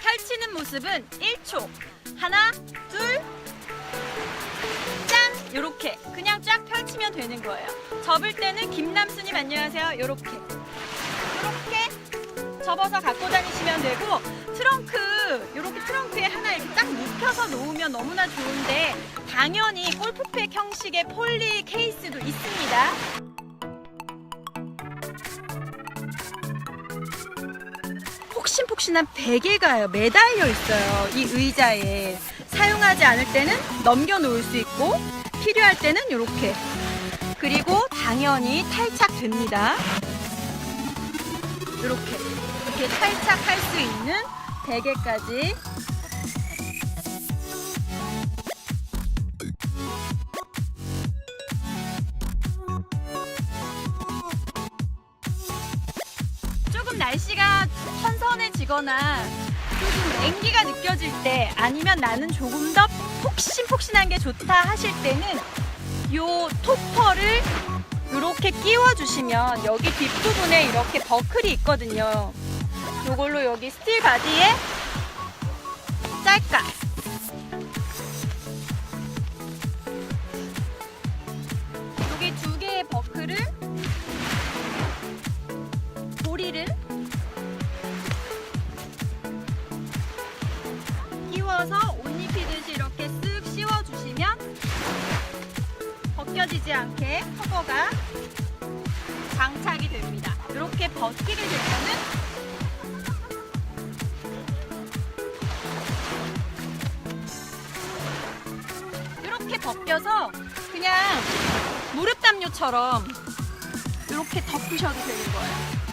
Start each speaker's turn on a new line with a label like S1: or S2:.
S1: 펼치는 모습은 1초. 하나, 둘, 짠! 요렇게 그냥 쫙 펼치면 되는 거예요. 접을 때는 김남수님 안녕하세요. 요렇게. 요렇게 접어서 갖고 다니시면 되고 트렁크 요렇게 트렁크에 하나 이렇게 딱 눕혀서 놓으면 너무나 좋은데 당연히 골프백 형식의 폴리 케이스도 있습니다. 폭신폭신한 베개가 매달려 있어요. 이 의자에 사용하지 않을 때는 넘겨 놓을 수 있고 필요할 때는 이렇게 그리고 당연히 탈착됩니다. 이렇게 이렇게 탈착할 수 있는 베개까지 조금 날씨가 선선해지거나 조금 냉기가 느껴질 때 아니면 나는 조금 더 폭신폭신한 게 좋다 하실 때는 요 토퍼를 이렇게 끼워 주시면 여기 뒷부분에 이렇게 버클이 있거든요. 요걸로 여기 스틸 바디에 짤까 벗겨지지 않게 커버가 장착이 됩니다. 이렇게 벗기게 되면은 이렇게 벗겨서 그냥 무릎 담요처럼 이렇게 덮으셔도 되는 거예요.